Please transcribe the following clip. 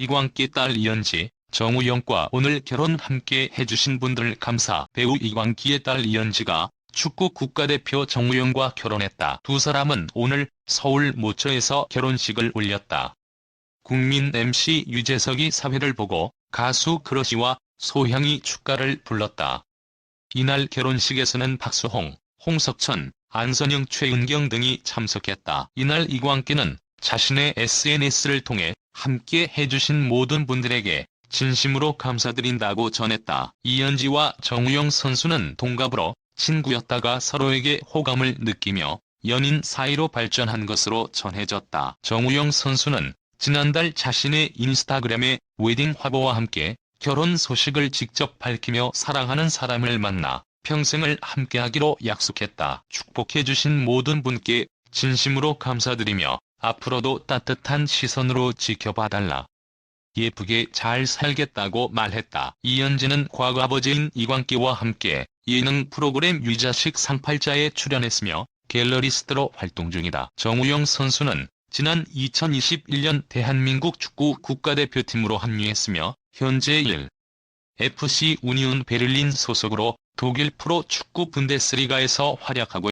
이광기 딸 이연지, 정우영과 오늘 결혼 함께 해주신 분들 감사. 배우 이광기의 딸 이연지가 축구 국가대표 정우영과 결혼했다. 두 사람은 오늘 서울 모처에서 결혼식을 올렸다. 국민 MC 유재석이 사회를 보고 가수 크러쉬와 소향이 축가를 불렀다. 이날 결혼식에서는 박수홍, 홍석천, 안선영, 최은경 등이 참석했다. 이날 이광기는 자신의 SNS를 통해 함께 해주신 모든 분들에게 진심으로 감사드린다고 전했다. 이연지와 정우영 선수는 동갑으로 친구였다가 서로에게 호감을 느끼며 연인 사이로 발전한 것으로 전해졌다. 정우영 선수는 지난달 자신의 인스타그램에 웨딩 화보와 함께 결혼 소식을 직접 밝히며 사랑하는 사람을 만나 평생을 함께하기로 약속했다. 축복해주신 모든 분께 진심으로 감사드리며 앞으로도 따뜻한 시선으로 지켜봐달라. 예쁘게 잘 살겠다고 말했다. 이연지는 과거 아버지인 이광기와 함께 예능 프로그램 유자식 상팔자에 출연했으며 갤러리스트로 활동 중이다. 정우영 선수는 지난 2021년 대한민국 축구 국가대표팀으로 합류했으며 현재 1. FC 우니온 베를린 소속으로 독일 프로 축구 분데스리가에서 활약하고